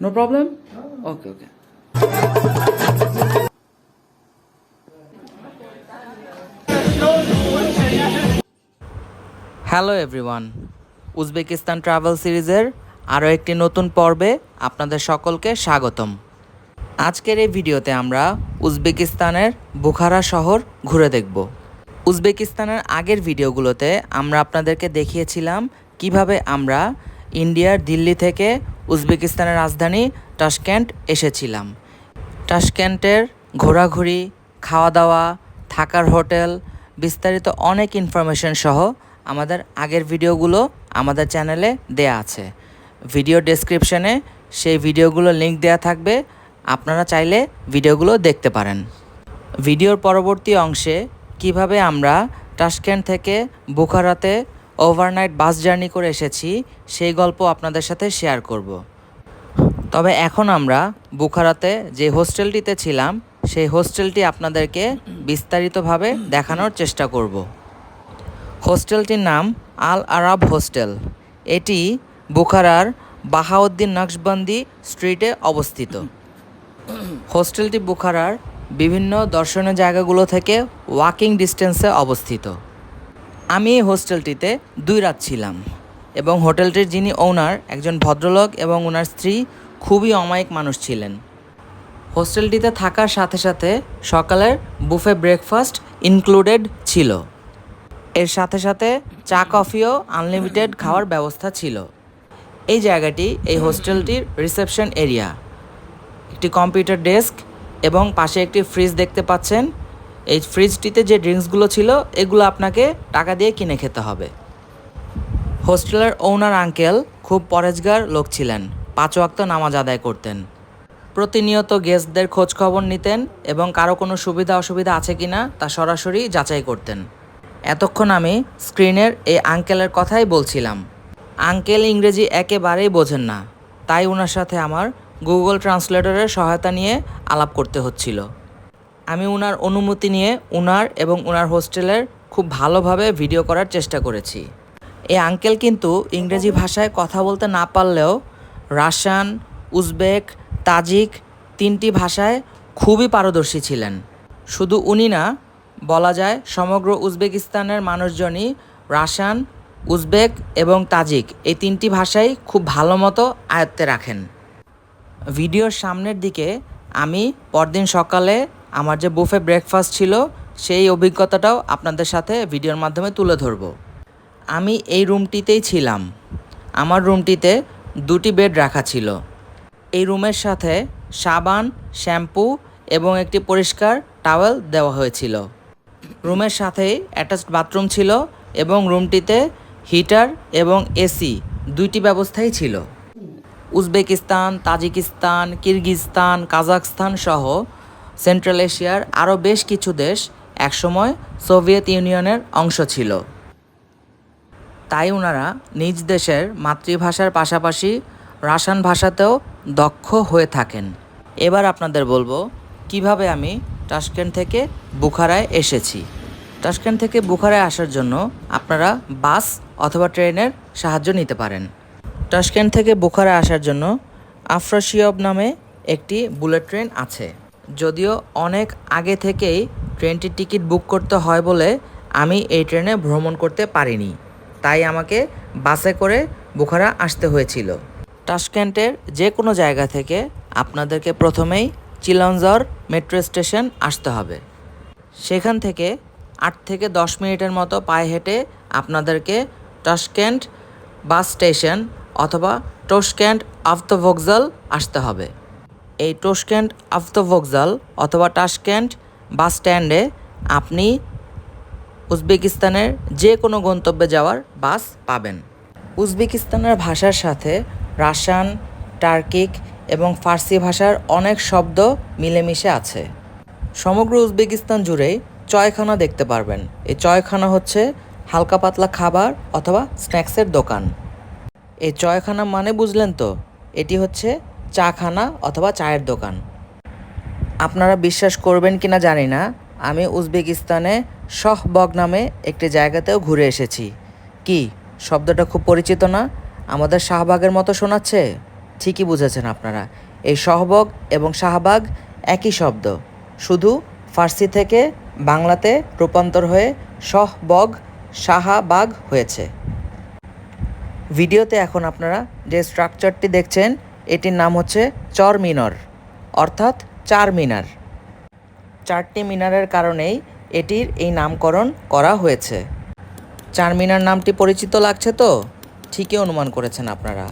No problem okay okay hello everyone Uzbekistan travel সিরিজের আরও একটি নতুন পর্বে আপনাদের সকলকে স্বাগতম। আজকের এই ভিডিওতে আমরা উজবেকিস্তানের বুখারা শহর ঘুরে দেখব। উজবেকিস্তানের আগের ভিডিওগুলোতে আমরা আপনাদেরকে দেখিয়েছিলাম কীভাবে আমরা ইন্ডিয়ার দিল্লি থেকে উজবেকিস্তানের রাজধানী টাশক্যান্ট এসেছিলাম। টাশক্যান্টের ঘোরাঘুরি খাওয়া দাওয়া থাকার হোটেল, বিস্তারিত অনেক ইনফরমেশন সহ আমাদের আগের ভিডিওগুলো আমাদের চ্যানেলে দেয়া আছে। ভিডিও ডেসক্রিপশনে সেই ভিডিওগুলো লিংক দেয়া থাকবে, আপনারা চাইলে ভিডিওগুলো দেখতে পারেন। ভিডিওর পরবর্তী অংশে কীভাবে আমরা টাশক্যান্ট থেকে বুখারাতে ওভারনাইট বাস জার্নি করে এসেছি, সেই গল্প আপনাদের সাথে শেয়ার করব। তবে এখন আমরা বুখারাতে যে হোস্টেলটিতে ছিলাম, সেই হোস্টেলটি আপনাদেরকে বিস্তারিতভাবে দেখানোর চেষ্টা করব। হোস্টেলটির নাম আল আরাব হোস্টেল। এটি বুখারার বাহাউদ্দিন নকশবন্দি স্ট্রিটে অবস্থিত। হোস্টেলটি বুখারার বিভিন্ন দর্শনীয় জায়গাগুলো থেকে ওয়াকিং ডিস্টেন্সে অবস্থিত। আমি এই হোস্টেলটিতে দুই রাত ছিলাম এবং হোটেলটির যিনি ওনার একজন ভদ্রলোক এবং ওনার স্ত্রী খুবই অমায়িক মানুষ ছিলেন। হোস্টেলটিতে থাকার সাথে সাথে সকালের বুফে ব্রেকফাস্ট ইনক্লুডেড ছিল। এর সাথে সাথে চা, কফিও আনলিমিটেড খাওয়ার ব্যবস্থা ছিল। এই জায়গাটি, এই হোস্টেলটির রিসেপশন এরিয়া একটি কম্পিউটার ডেস্ক এবং পাশে একটি ফ্রিজ দেখতে পাচ্ছেন। এই ফ্রিজটিতে যে ড্রিঙ্কসগুলো ছিল, এগুলো আপনাকে টাকা দিয়ে কিনে খেতে হবে। হোস্টেলের ওনার আঙ্কেল খুব পরেজগার লোক ছিলেন, পাঁচ ওয়াক্ত নামাজ আদায় করতেন। প্রতিনিয়ত গেস্টদের খোঁজ খবর নিতেন এবং কারও কোনো সুবিধা অসুবিধা আছে কি না তা সরাসরি যাচাই করতেন। এতক্ষণ আমি স্ক্রিনের এই আঙ্কেলের কথাই বলছিলাম। আঙ্কেল ইংরেজি একেবারেই বোঝেন না, তাই ওনার সাথে আমার গুগল ট্রান্সলেটরের সহায়তা নিয়ে আলাপ করতে হচ্ছিল। আমি ওনার অনুমতি নিয়ে ওনার এবং ওনার হোস্টেলের খুব ভালোভাবে ভিডিও করার চেষ্টা করেছি। এই আঙ্কেল কিন্তু ইংরেজি ভাষায় কথা বলতে না পারলেও রাশিয়ান, উজবেক, তাজিক তিনটি ভাষায় খুবই পারদর্শী ছিলেন। শুধু উনি না, বলা যায় সমগ্র উজবেকিস্তানের মানুষজনই রাশিয়ান, উজবেক এবং তাজিক এই তিনটি ভাষাই খুব ভালো মতো আয়ত্তে রাখেন। ভিডিওর সামনের দিকে আমি পরদিন সকালে আমার যে বুফে ব্রেকফাস্ট ছিল, সেই অভিজ্ঞতাটাও আপনাদের সাথে ভিডিওর মাধ্যমে তুলে ধরব। আমি এই রুমটিতেই ছিলাম। আমার রুমটিতে দুটি বেড রাখা ছিল। এই রুমের সাথে সাবান, শ্যাম্পু এবং একটি পরিষ্কার টাওয়েল দেওয়া হয়েছিল। রুমের সাথেই অ্যাটাচড বাথরুম ছিল এবং রুমটিতে হিটার এবং এসি দুইটি ব্যবস্থাই ছিল। উজবেকিস্তান, তাজিকিস্তান, কিরগিজস্তান, কাজাখস্তান সহ সেন্ট্রাল এশিয়ার আরও বেশ কিছু দেশ একসময় সোভিয়েত ইউনিয়নের অংশ ছিল। তাই ওনারা নিজ দেশের মাতৃভাষার পাশাপাশি রাসান ভাষাতেও দক্ষ হয়ে থাকেন। এবার আপনাদের বলব, কীভাবে আমি টাশকেন্ট থেকে বুখারায় এসেছি? টাশকেন্ট থেকে বুখারায় আসার জন্য আপনারা বাস অথবা ট্রেনের সাহায্য নিতে পারেন। টাশকেন্ট থেকে বুখারায় আসার জন্য আফ্রাসিয়ব নামে একটি বুলেট ট্রেন আছে। যদিও অনেক আগে থেকেই ট্রেনটির টিকিট বুক করতে হয় বলে আমি এই ট্রেনে ভ্রমণ করতে পারিনি। তাই আমাকে বাসে করে বুখারা আসতে হয়েছিল। টাশকেন্টের যে কোনো জায়গা থেকে আপনাদেরকে প্রথমেই চিলঞ্জর মেট্রো স্টেশন আসতে হবে। সেখান থেকে আট থেকে দশ মিনিটের মতো পায়ে হেঁটে আপনাদেরকে টাশকেন্ট বাস স্টেশন অথবা টোশক্যান্ট আফতভোগজাল আসতে হবে। এই টোশক্যান্ট আফতভোগজাল অথবা টাশক্যান্ট বাস স্ট্যান্ডে আপনি উজবেকিস্তানের যে কোনো গন্তব্যে যাওয়ার বাস পাবেন। উজবেকিস্তানের ভাষার সাথে রাশিয়ান টার্কিক এবং ফার্সি ভাষার অনেক শব্দ মিলেমিশে আছে। সমগ্র উজবেকিস্তান জুড়েই চয়খানা দেখতে পারবেন। এই চয়খানা হচ্ছে হালকা পাতলা খাবার অথবা স্ন্যাক্সের দোকান। এই চয়খানা মানে বুঝলেন তো? এটি হচ্ছে চাখানা অথবা চায়ের দোকান। আপনারা বিশ্বাস করবেন কিনা জানি না, আমি উজবেকিস্তানে শহবগ নামে একটি জায়গাতেও ঘুরে এসেছি। কি, শব্দটা খুব পরিচিত না? আমাদের শাহবাগের মতো শোনাচ্ছে? ঠিকই বুঝেছেন আপনারা। এই শহবগ এবং শাহবাগ একই শব্দ। শুধু ফার্সি থেকে বাংলাতে রূপান্তর হয়ে শহবগ, শাহাবাগ হয়েছে। ভিডিওতে এখন আপনারা যে স্ট্রাকচারটি দেখছেন এটির নাম হচ্ছে চর মিনর, অর্থাৎ চার মিনার। চারটি মিনারের কারণেই এটির এই নামকরণ করা হয়েছে। চারমিনার নামটি পরিচিত লাগছে তো? ঠিকই অনুমান করেছেন আপনারা।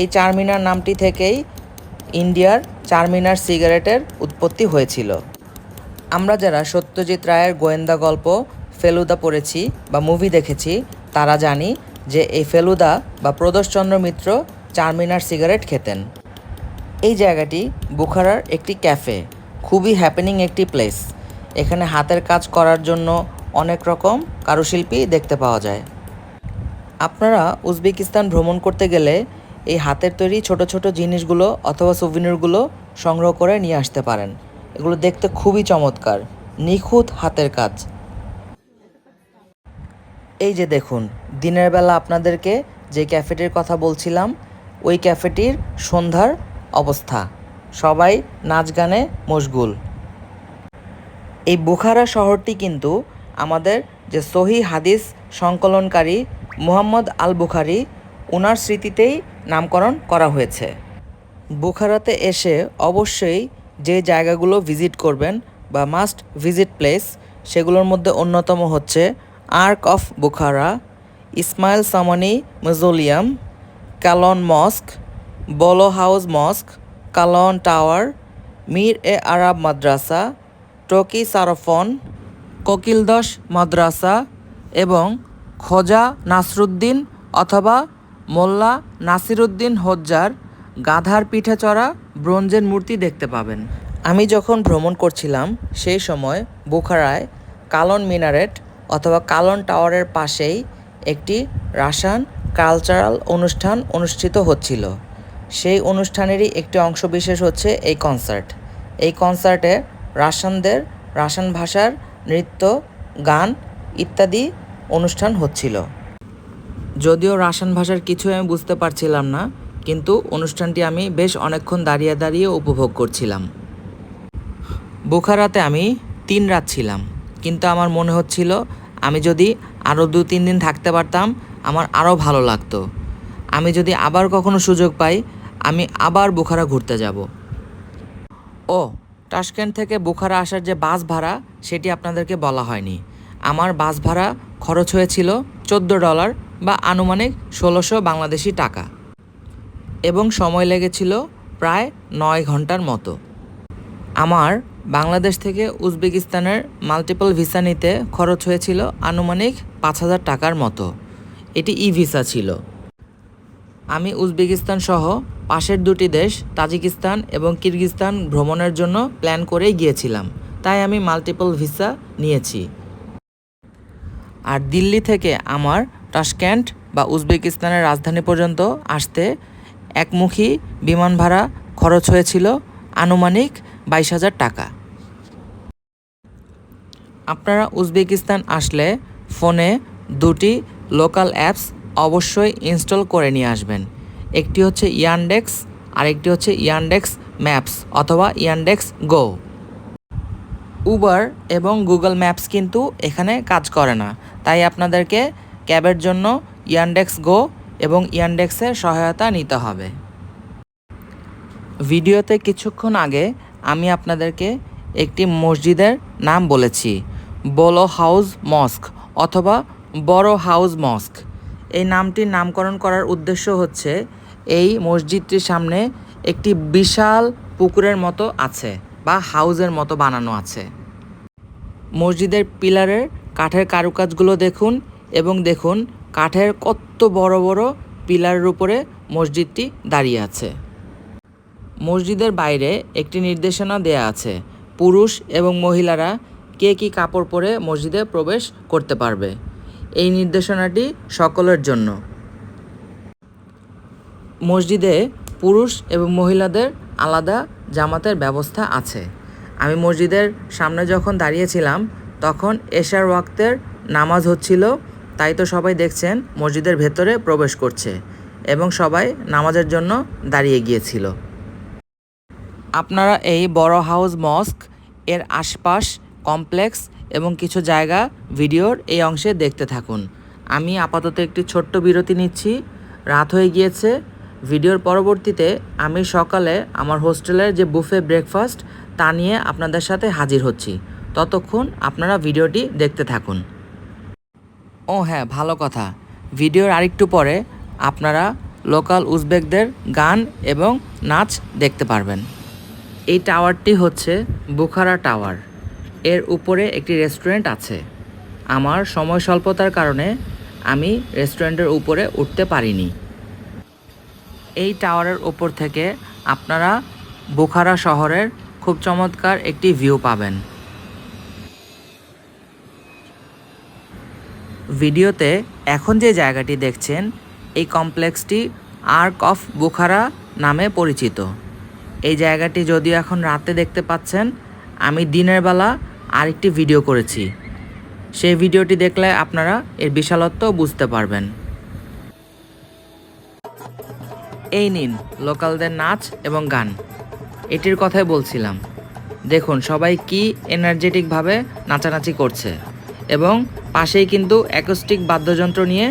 এই চারমিনার নামটি থেকেই ইন্ডিয়ার চারমিনার সিগারেটের উৎপত্তি হয়েছিল। আমরা যারা সত্যজিৎ রায়ের গোয়েন্দা গল্প, ফেলুদা পড়েছি বা মুভি দেখেছি, তারা জানি যে এই ফেলুদা বা প্রদোষচন্দ্র মিত্র চারমিনার সিগারেট খেতেন। এই জায়গাটি বুখারার একটি ক্যাফে, খুবই হ্যাপেনিং একটি প্লেস এখানে হাতের কাজ করার জন্য অনেক রকম কারুশিল্পী দেখতে পাওয়া যায়। আপনারা উজবেকিস্তান ভ্রমণ করতে গেলে এই হাতের তৈরি ছোট ছোট জিনিসগুলো অথবা সুভিনিরগুলো সংগ্রহ করে নিয়ে আসতে পারেন। এগুলো দেখতে খুবই চমৎকার, নিখুঁত হাতের কাজ। এই যে দেখুন, দিনের বেলা আপনাদেরকে যে ক্যাফেটির কথা বলছিলাম ওই ক্যাফেটির সন্ধ্যার অবস্থা। সবাই নাচ গানে মশগুল। এই বুখারা শহরটি কিন্তু আমাদের যে সহি হাদিস সংকলনকারী মুহাম্মদ আল বুখারি ওনার স্মৃতিতেই নামকরণ করা হয়েছে। বুখারাতে এসে অবশ্যই যে জায়গাগুলো ভিজিট করবেন বা মাস্ট ভিজিট প্লেস, সেগুলোর মধ্যে অন্যতম হচ্ছে Ark of Bukhara, Ismail Samani mausoleum Kalon mosque, Bolo Hauz mosque, Kalon tower, Mir e Arab Madrasa, Toki Sarrofon, Kukeldash মাদ্রাসা এবং খোজা নাসরুদ্দিন অথবা মোল্লা নাসিরুদ্দিন হজ্জার গাধার পিঠে চড়া ব্রোঞ্জের মূর্তি দেখতে পাবেন। আমি যখন ভ্রমণ করছিলাম, সেই সময় বুখারায় কালন মিনারেট অথবা কালন টাওয়ারের পাশেই একটি রাসান কালচারাল অনুষ্ঠান অনুষ্ঠিত হচ্ছিল। সেই অনুষ্ঠানেরই একটি অংশবিশেষ হচ্ছে এই কনসার্ট এই কনসার্টে রাশানদের, রাশান ভাষার নৃত্য, গান ইত্যাদি অনুষ্ঠান হচ্ছিল। যদিও রাশান ভাষার কিছু আমি বুঝতে পারছিলাম না, কিন্তু অনুষ্ঠানটি আমি বেশ অনেকক্ষণ দাঁড়িয়ে দাঁড়িয়ে উপভোগ করছিলাম। বুখারাতে আমি তিন রাত ছিলাম, কিন্তু আমার মনে হচ্ছিল আমি যদি আরও দু তিন দিন থাকতে পারতাম আমার আরও ভালো লাগতো। আমি যদি আবার কখনো সুযোগ পাই, আমি আবার বুখারা ঘুরতে যাব। ও, টাশকেন্ট থেকে বুখারা আসার যে বাস ভাড়া, সেটি আপনাদেরকে বলা হয়নি। আমার বাস ভাড়া খরচ হয়েছিল চোদ্দ ডলার বা আনুমানিক ষোলোশো বাংলাদেশি টাকা। এবং সময় লেগেছিল প্রায় নয় ঘণ্টার মতো। আমার বাংলাদেশ থেকে উজবেকিস্তানের মাল্টিপল ভিসা নিতে খরচ হয়েছিল আনুমানিক পাঁচ হাজার টাকার মতো। এটি ই ভিসা ছিল। আমি উজবেকিস্তান সহ পাশের দুটি দেশ, তাজিকিস্তান এবং কিরগিস্তান ভ্রমণের জন্য প্ল্যান করেই গিয়েছিলাম। তাই আমি মাল্টিপল ভিসা নিয়েছি। আর দিল্লি থেকে আমার টাশক্যান্ট বা উজবেকিস্তানের রাজধানী পর্যন্ত আসতে একমুখী বিমান ভাড়া খরচ হয়েছিল আনুমানিক বাইশ হাজার টাকা। আপনারা উজবেকিস্তান আসলে ফোনে দুটি লোকাল অ্যাপস অবশ্যই ইনস্টল করে নিয়ে আসবেন। একটি হচ্ছে ইয়ানডেক্স আর একটি হচ্ছে ইয়ানডেক্স ম্যাপস অথবা ইয়ানডেক্স গো উবার এবং গুগল ম্যাপস কিন্তু এখানে কাজ করে না। তাই আপনাদেরকে ক্যাবের জন্য ইয়ানডেক্স গো এবং ইয়ানডেক্সের সহায়তা নিতে হবে। ভিডিওতে কিছুক্ষণ আগে আমি আপনাদেরকে একটি মসজিদের নাম বলেছি। বলো হাউস মস্ক অথবা বড় হাউস মস্ক। এই নামটির নামকরণ করার উদ্দেশ্য হচ্ছে, এই মসজিদটির সামনে একটি বিশাল পুকুরের মতো আছে বা হাউজের মতো বানানো আছে। মসজিদের পিলারের কাঠের কারুকাজগুলো দেখুন এবং দেখুন কাঠের কত বড় বড় পিলারের উপরে মসজিদটি দাঁড়িয়ে আছে। মসজিদের বাইরে একটি নির্দেশনা দেয়া আছে, পুরুষ এবং মহিলারা কে কী কাপড় পরে মসজিদে প্রবেশ করতে পারবে। এই নির্দেশনাটি সকলের জন্য। মসজিদে পুরুষ এবং মহিলাদের আলাদা জামাতের ব্যবস্থা আছে। আমি মসজিদের সামনে যখন দাঁড়িয়েছিলাম, তখন এশার ওয়াক্তের নামাজ হচ্ছিল, তাই তো সবাই দেখছেন মসজিদের ভেতরে প্রবেশ করছে এবং সবাই নামাজের জন্য দাঁড়িয়ে গিয়েছিল। আপনারা এই বড় হাউস মস্ক এর আশপাশ কমপ্লেক্স এবং কিছু জায়গা ভিডিওর এই অংশে দেখতে থাকুন। আমি আপাতত একটি ছোট্ট বিরতি নিচ্ছি। রাত হয়ে গিয়েছে। ভিডিওর পরবর্তীতে আমি সকালে আমার হোস্টেলের যে বুফে ব্রেকফাস্ট, তা নিয়ে আপনাদের সাথে হাজির হচ্ছি। ততক্ষণ আপনারা ভিডিওটি দেখতে থাকুন। ও হ্যাঁ ভালো কথা। ভিডিওর আরেকটু পরে আপনারা লোকাল উজবেকদের গান এবং নাচ দেখতে পারবেন। এই টাওয়ারটি হচ্ছে বুখারা টাওয়ার। এর উপরে একটি রেস্টুরেন্ট আছে। আমার সময় স্বল্পতার কারণে আমি রেস্টুরেন্টের উপরে উঠতে পারিনি। এই টাওয়ারের উপর থেকে আপনারা বুখারা শহরের খুব চমৎকার একটি ভিউ পাবেন। ভিডিওতে এখন যে জায়গাটি দেখছেন, এই কমপ্লেক্সটি আর্ক অফ বুখারা নামে পরিচিত। এই জায়গাটি যদিও এখন রাতে দেখতে পাচ্ছেন, আমি দিনের বেলা আরেকটি ভিডিও করেছি। সেই ভিডিওটি দেখলে আপনারা এর বিশালত্ব বুঝতে পারবেন। এই নিন লোকালদের নাচ এবং গান। এটির কথাই বলছিলাম। দেখুন, সবাই কি এনার্জেটিকভাবে নাচানাচি করছে এবং পাশেই কিন্তু অ্যাকোস্টিক বাদ্যযন্ত্র নিয়ে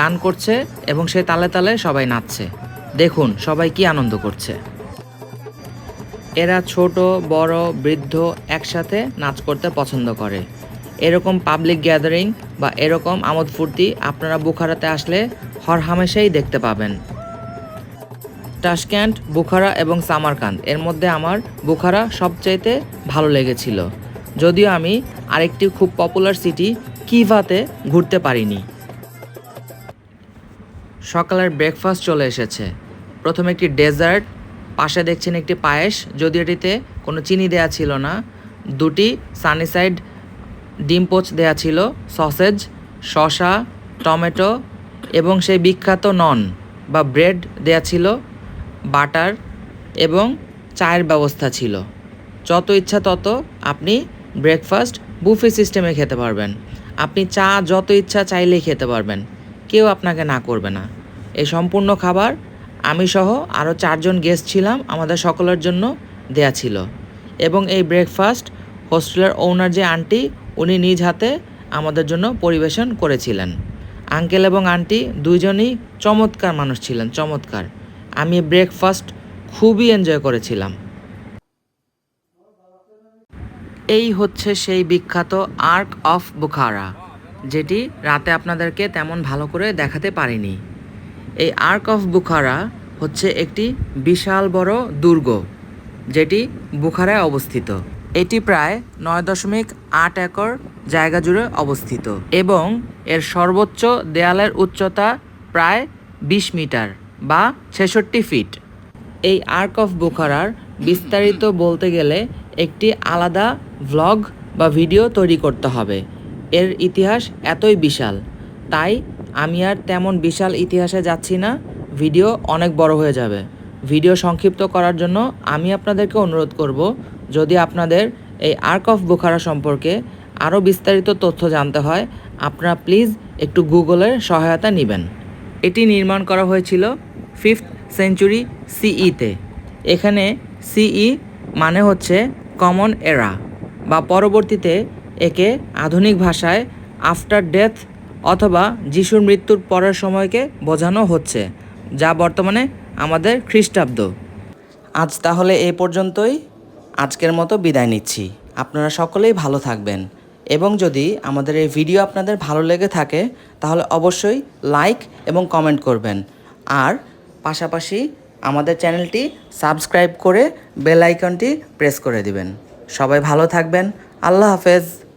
গান করছে এবং সে তালে তালে সবাই নাচছে। দেখুন, সবাই কি আনন্দ করছে। এরা ছোট, বড়, বৃদ্ধ একসাথে নাচ করতে পছন্দ করে। এরকম পাবলিক গ্যাদারিং বা এরকম আমোদ ফুর্তি আপনারা বুখারাতে আসলে হর হামেশাই দেখতে পাবেন। টাশক্যান্ট বুখারা এবং সামারকান্দ এর মধ্যে আমার বুখারা সবচাইতে ভালো লেগেছিল। যদিও আমি আরেকটি খুব পপুলার সিটি কিভাতে ঘুরতে পারিনি। সকালের ব্রেকফাস্ট চলে এসেছে। প্রথমে একটি ডেজার্ট পাশে দেখছেন একটি পায়েস, যদি এটিতে কোনো চিনি দেয়া ছিল না, দুটি সানিসাইড ডিম পোচ দেয়া ছিল সসেজ শসা, টমেটো এবং সেই বিখ্যাত নন বা ব্রেড দেয়া ছিল বাটার এবং চায়ের ব্যবস্থা ছিল। যত ইচ্ছা তত আপনি ব্রেকফাস্ট বুফে সিস্টেমে খেতে পারবেন। আপনি চা যত ইচ্ছা চাইলেই খেতে পারবেন। কেউ আপনাকে না করবে না। এই সম্পূর্ণ খাবার আমি সহ আরও চারজন গেস্ট ছিলাম, আমাদের সকলের জন্য দেয়া ছিল। এবং এই ব্রেকফাস্ট হোস্টেলের ওনার যে আন্টি উনি নিজ হাতে আমাদের জন্য পরিবেশন করেছিলেন। আঙ্কেল এবং আন্টি দুইজনই চমৎকার মানুষ ছিলেন, চমৎকার। আমি ব্রেকফাস্ট খুবই এনজয় করেছিলাম। এই হচ্ছে সেই বিখ্যাত আর্ক অফ বুখারা যেটি রাতে আপনাদেরকে তেমন ভালো করে দেখাতে পারিনি। এই আর্ক অফ বুখারা হচ্ছে একটি বিশাল বড় দুর্গ, যেটি বুখারায় অবস্থিত। এটি প্রায় নয় দশমিক আট একর জায়গা জুড়ে অবস্থিত এবং এর সর্বোচ্চ দেয়ালের উচ্চতা প্রায় বিশ মিটার বা ছেষট্টি ফিট। এই আর্ক অফ বুখারার বিস্তারিত বলতে গেলে একটি আলাদা ভ্লগ বা ভিডিও তৈরি করতে হবে। এর ইতিহাস এতই বিশাল, তাই আমি আর তেমন বিশাল ইতিহাসে যাচ্ছি না, ভিডিও অনেক বড় হয়ে যাবে। ভিডিও সংক্ষিপ্ত করার জন্য আমি আপনাদেরকে অনুরোধ করব, যদি আপনাদের এই আর্ক অফ বুখারা সম্পর্কে আরও বিস্তারিত তথ্য জানতে হয়, আপনারা প্লিজ একটু গুগলের সহায়তা নেবেন। এটি নির্মাণ করা হয়েছিল ফিফথ সেঞ্চুরি সিইতে। এখানে সিই মানে হচ্ছে কমন এরা বা পরবর্তীতে একে আধুনিক ভাষায় আফটার ডেথ অথবা যিশুর মৃত্যুর পরের সময়কে বোঝানো হচ্ছে, যা বর্তমানে আমাদের খ্রিস্টাব্দ। আজ তাহলে এই পর্যন্তই। আজকের মতো বিদায় নিচ্ছি। আপনারা সকলেই ভালো থাকবেন। এবং যদি আমাদের এই ভিডিও আপনাদের ভালো লেগে থাকে, তাহলে অবশ্যই লাইক এবং কমেন্ট করবেন। আর পাশাপাশি আমাদের চ্যানেলটি সাবস্ক্রাইব করে বেল আইকনটি প্রেস করে দিবেন। সবাই ভালো থাকবেন। আল্লাহ হাফেজ।